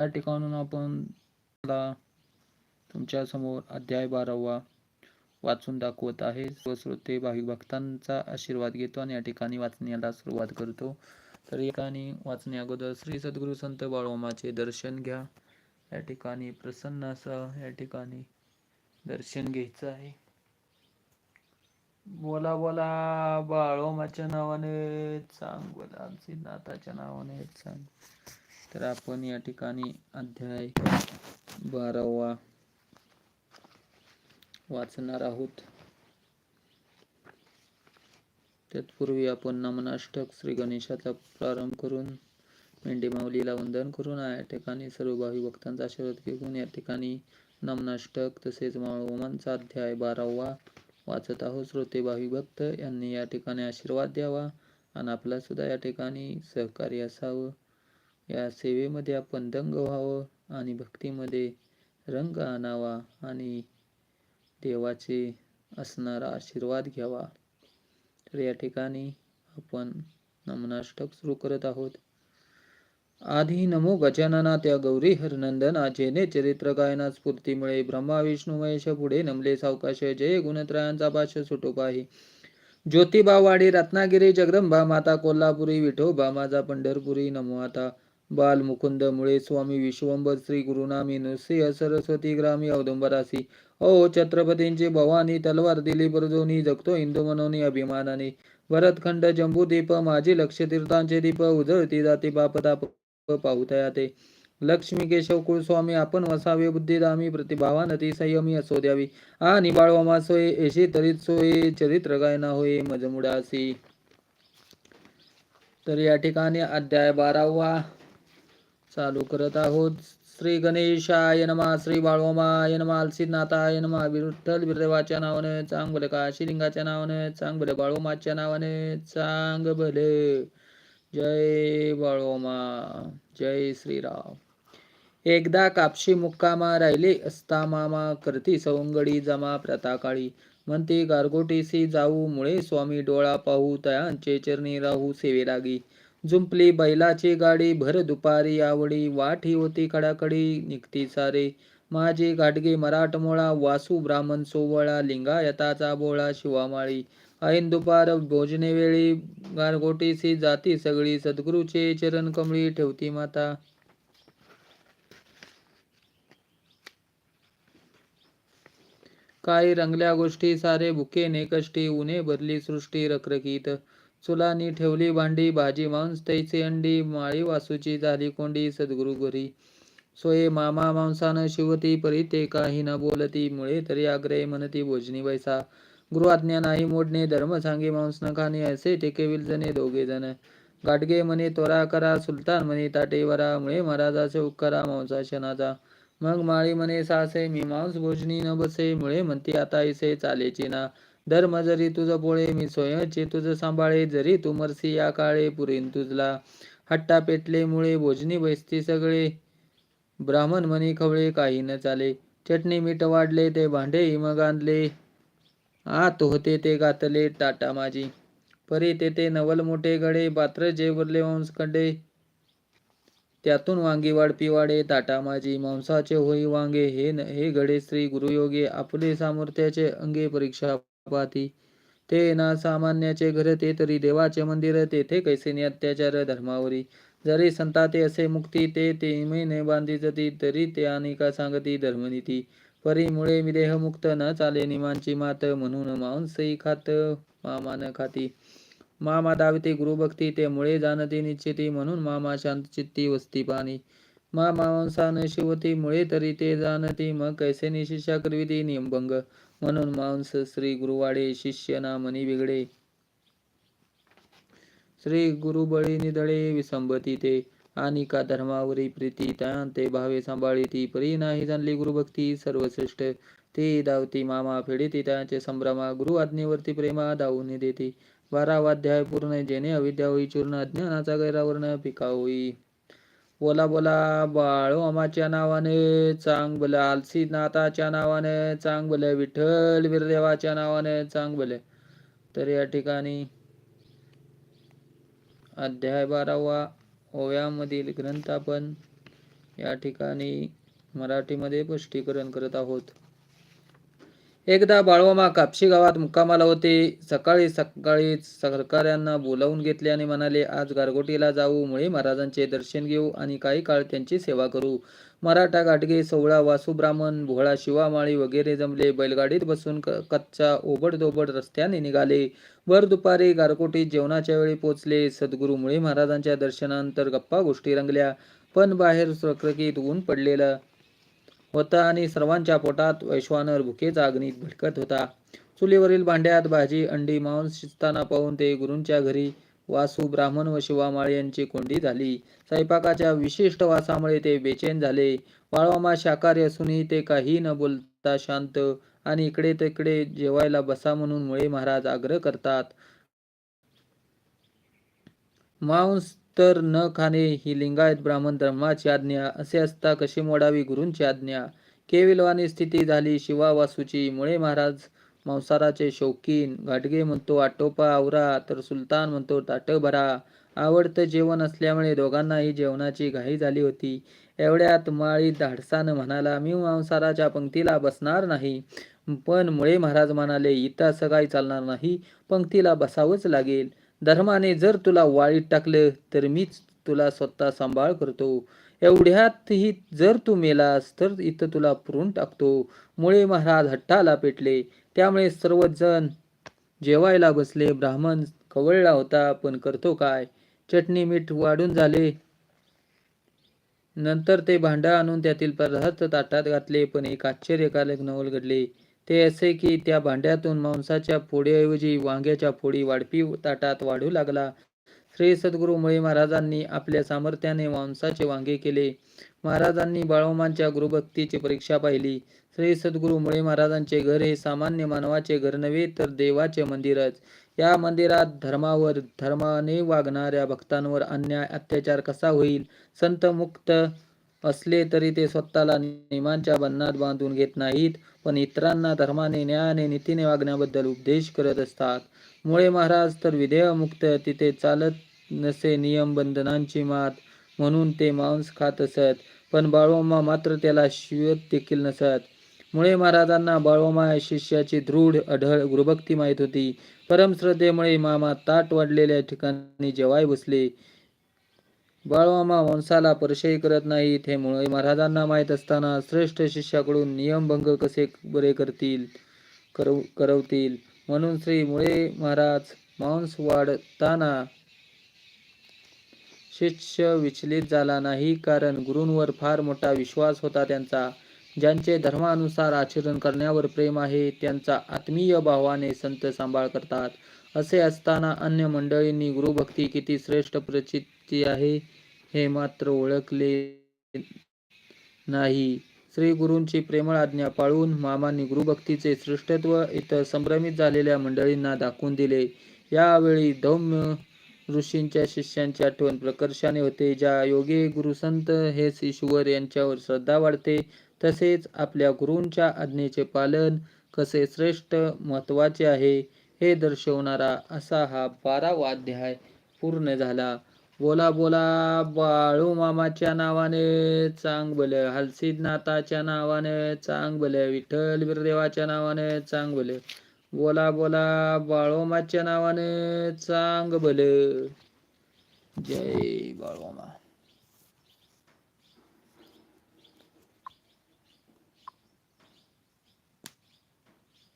या ठिकाणून आपण तुमच्यासमोर अध्याय बारावा वाचून दाखवत आहे. व श्रोते भाविक भक्तांचा आशीर्वाद घेतो आणि या ठिकाणी वाचण्याला सुरुवात करतो. तर या ठिकाणी वाचणे अगोदर श्री सद्गुरू संत बाळोमाचे दर्शन घ्या. या ठिकाणी प्रसन्न असं या ठिकाणी दर्शन घ्यायचं आहे. बोला बोला बाळोमाच्या नावाने सांग बोला नाथाच्या नावाने सांग. तर आपण या ठिकाणी अध्याय बारावा वाचणार आहोत. तत्पूर्वी आपण नमनाष्टक श्री गणेशाचा प्रारंभ करून मेंढी माऊलीला वंदन करून या ठिकाणी सर्व भावी भक्तांचा आशीर्वाद घेऊन या ठिकाणी नमनाष्टक तसेच माळवमांचा अध्याय बारावा वाचत आहोत. श्रोते भावी भक्त यांनी या ठिकाणी आशीर्वाद द्यावा आणि आपला सुद्धा या ठिकाणी सहकार्य असावं. या सेवेमध्ये आपण दंग व्हावं आणि भक्तीमध्ये रंग आणावा आणि देवाचे असणारा आशीर्वाद घ्यावा. तर या ठिकाणी आपण नमनाष्टक सुरू करत आहोत. आधी नमो गजानना त्या गौरी हरनंदना जेने चरित्र गायना स्फूर्तीमुळे ब्रह्मा विष्णू महेश पुढे नमले सावकाश जय गुणत्रयांचा भाष सुटोपाही. ज्योतिबा वाडी रत्नागिरी जगदंबा माता कोल्हापुरी विठोबा माझा पंढरपुरी नमो आता. बाल मुकुंद मुळे स्वामी विश्वंबर श्री गुरुनामी नृसिंह सरस्वती ग्रामी औदुंबरासी. ओ छत्रपतींची भवानी तलवार दिली बरजोनी जगतो हिंदू मनोनी अभिमानाने. भरतखंड जंबूदीप माझी लक्ष तीर्थांचे दीप उजळती जाती बापताप पाहुतया ते लक्ष्मी केशव कुळस्वामी आपण वसावे बुद्धिदामी प्रतिभावान ती संयमी असो द्यावी. आ निबाळवा मासोय एशी तरीत सोय चरित्र गायना होय मजमुडासी. तर या ठिकाणी अध्याय बारावा. चालू करत आहोत. श्री गणेशाय नमा श्री बाळोमाय नमा अलसिनाथाय नमा विठ्ठल विरदेवाच्या नावाने चांग भले काशीलिंगाच्या नावाने चांग भले बाळोमाच्या नावाने चांग भले जय बाळोमा जय श्रीराम. एकदा कापशी मुक्कामा राहिले असता मामा करती सवंगडी जमा प्रताकाळी म्हणते गारगोटीसी जाऊ मुळे स्वामी डोळा पाहू तयांचे चरणी राहू सेवे लागी. जुंपली बैलाची गाडी भर दुपारी आवडी वाठी होती कडाकडी निघती सारे. माझी घाटगे मराठमोळा वासू ब्राह्मण सोवळा लिंगायताचा बोळा शिवामाळी. ऐन दुपार भोजने वेळी गारगोटीसी जाती सगळी सद्गुरूचे चरण कमळी ठेवती माता. काही रंगल्या गोष्टी सारे भुके नेकष्टी उने भरली सृष्टी रखरखीत. चुलानी ठेवली भांडी भाजी मांस तैचे अंडी माळी वासूची झाली कोंडी सद्गुरु घरी. सोये मामा मांसानं शिवती परी ते काही न बोलती मुळे तरी आग्रह म्हणती भोजनी वैसा. गृहाज्ञा नाही मोडणे धर्म सांगे मांस न खाणे असे टेकेविल जणे दोघे जण. गाडगे म्हणे तोरा करा सुलतान म्हणे ताटेवरा मुळे महाराजाचे उपकरा मांसा शनाचा मग माळी म्हणे सासे मी मांस भोजनी न बसे मुळे म्हणती आता इसे चालेची ना. धर्म जरी तुझ पोळे मी स्वयंचे तुझ सांभाळे जरी तू मरसी या काळे पुरेन तुझला. हट्टा पेटले मुळे भोजनी बैसती सगळे. ब्राह्मण म्हणी खवळे काही न चाले. चटणी मीठ वाढले ते भांडे मग आणले आत होते ते गातले टाटा माझी परी तेथे नवल मोठे गडे पात्र जेवरले वंशकडे त्यातून वांगी वाढपी वाडे ताटा माझी मांसाचे होई वांगे हे हे गडे श्री गुरुयोगे. आपले सामर्थ्याचे अंगे परीक्षा पाती ते ना सामान्याचे घर ते तरी देवाचे मंदिर तेथे कैसे अत्याचार धर्मावरी. जरी संता ते असे मुक्ती ते ते इमेने बांधी जती तरी ते अनेका सांगती धर्मनीती. परीमुळे मी मुक्त न चाले निमांची मात म्हणून मांसही खात मामान खाती. मामा दाविते गुरुभक्ती ते मुळे जाणती निश्चिती म्हणून मामा शांत चित्ती वस्ती पाणी. मामा मांसा शिवती मुळे तरी ते जाणती मग कैसे निशिषा करविती नियमभंग. म्हणून मांस श्री गुरुवाडे शिष्य ना मनी बिघडे. श्री गुरुबळी निधळे विसंबती ते. आणि का धर्मावरी प्रीती ते भावे सांभाळी परी नाही जाणली गुरुभक्ती सर्वश्रेष्ठ. ते दावती मामा फेडीती त्यांचे संभ्रमा गुरु आज्ञेवरती प्रेमा दावून देते. बारावाध्याय पूर्ण जेणे अविद्या होई चूर्ण अज्ञानाचा गैरावर्ण पिका होई. बोला बोला बाळू अमाच्या नावाने चांग भले आलसी नाथाच्या नावाने चांग विठ्ठल वीरदेवाच्या नावाने चांग तर या ठिकाणी अध्याय बारावा ओव्यामधील ग्रंथ आपण या ठिकाणी मराठीमध्ये पुष्टीकरण करत आहोत. एकदा बाळवामा कापशी गावात मुक्कामाला होते. सकाळी सकाळी सरकाऱ्यांना बोलावून घेतले आणि म्हणाले आज गारगोटीला जाऊ मुळे महाराजांचे दर्शन घेऊ आणि काही काळ त्यांची सेवा करू. मराठा गाठगे सोवळा वासू ब्राह्मण भोळा शिवामाळी वगैरे जमले. बैलगाडीत बसून क- कच्च्या ओबडधोबड रस्त्याने निघाले. भर दुपारी गारकोटीत जेवणाच्या वेळी पोचले सद्गुरू मुळे महाराजांच्या दर्शनानंतर गप्पा गोष्टी रंगल्या. पण बाहेर सुरक्षित ऊन पडलेलं. होता आणि सर्वांच्या पोटात वैश्वानर भुकेचा अग्नीत भटकत होता. चुलीवरील भांड्यात भाजी अंडी मांस शिजताना पाहून ते गुरूंच्या घरी वासू ब्राह्मण व शिवामाळे यांची कोंडी झाली. स्वयंपाकाच्या विशिष्ट वासामुळे ते बेचैन झाले. वाळवामा शाकाहारी असूनही ते काही न बोलता शांत आणि इकडे तिकडे जेवायला बसा म्हणून मुळे महाराज आग्रह करतात. मांस तर न खाणे ही लिंगायत ब्राह्मण धर्माची आज्ञा असे असता कशी मोडावी गुरूंची आज्ञा? केविलवानी स्थिती झाली शिवा वासूची. मुळे महाराज मांसाराचे शौकीन. घाटगे म्हणतो आटोपा आवरा. तर सुलतान म्हणतो ताट भरा. आवडतं जेवण असल्यामुळे दोघांनाही जेवणाची घाई झाली होती. एवढ्यात माळी धाडसानं म्हणाला मी मांसाराच्या पंक्तीला बसणार नाही. पण मुळे महाराज म्हणाले इथं असं काही चालणार नाही. पंक्तीला बसावंच लागेल. धर्माने जर तुला वाळीत टाकलं तर मीच तुला स्वतः सांभाळ करतो. एवढ्यातही जर तू मेलास तर इथं तुला पुरून टाकतो. मुळे महाराज हट्टाला पेटले. त्यामुळे सर्वजण जेवायला बसले. ब्राह्मण कवळला होता पण करतो काय? चटणी मीठ वाढून झाले. नंतर ते भांडं आणून त्यातील पदार्थ ताटात घातले. पण एक आश्चर्यकारक नवल घडले. ते असे की त्या भांड्यातून मांसाच्या फोडीऐवजी वांग्याच्या फोडी वाढपी ताटात वाढू लागला. श्री सद्गुरु मुळे महाराजांनी आपल्या सामर्थ्याने मांसाचे वांगे केले. महाराजांनी बाळोमांच्या गुरुभक्तीची परीक्षा पाहिली. श्री सद्गुरु मुळे महाराजांचे घर हे सामान्य मानवाचे घर नव्हे तर देवाचे मंदिरच या मंदिरात धर्मावर धर्माने वागणाऱ्या भक्तांवर अन्याय अत्याचार कसा होईल? संत मुक्त असले तरी ते स्वतःला नियमांच्या बंधनात बांधून घेत नाहीत. पण इतरांना धर्माने न्यायाने नीतीने वागण्याबद्दल उपदेश करत असतात. मुळे महाराज तर विधेयमुक्त तिथे चालत नसे नियम बंधनांची मात म्हणून ते मांस खात असत पण बाळोमा मात्र त्याला शिवत देखील नसत. मुळे महाराजांना बाळोमा या शिष्याची दृढ अढळ गुरुभक्ती माहीत होती. परमश्रद्धेमुळे मामा ताट वाढलेल्या ठिकाणी जेवाय बसले. बाळमामा वंशाला परिचय करत नाहीत. हे मुळे महाराजांना माहीत असताना श्रेष्ठ शिष्याकडून नियमभंग कसे बरे करतील करव करवतील? म्हणून श्री मुळे महाराज मांस वाढताना शिष्य विचलित झाला नाही. कारण गुरूंवर फार मोठा विश्वास होता त्यांचा. ज्यांचे धर्मानुसार आचरण करण्यावर प्रेम आहे त्यांचा आत्मीय भावाने संत सांभाळ करतात. असे असताना अन्य मंडळींनी गुरुभक्ती किती श्रेष्ठ प्रचिती आहे हे मात्र ओळखले नाही. श्री गुरूंची प्रेमळ आज्ञा पाळून मामांनी गुरुभक्तीचे श्रेष्ठत्व इतर संभ्रमित झालेल्या मंडळींना दाखवून दिले. यावेळी धौम्य ऋषींच्या शिष्यांची आठवण प्रकर्षाने होते ज्या योगे गुरुसंत हेच ईश्वर यांच्यावर श्रद्धा वाढते. तसेच आपल्या गुरूंच्या आज्ञेचे पालन कसे श्रेष्ठ महत्त्वाचे आहे हे दर्शवणारा असा हा बारावा अध्याय पूर्ण झाला. बोला बोला बाळू मामाच्या नावाने चांग भले हलसिद्धनाथाच्या नावाने चांग भले विठ्ठल वीरदेवाच्या नावाने चांग भले बोला बोला बाळोमाच्या नावाने चांग भले जय बाळोमा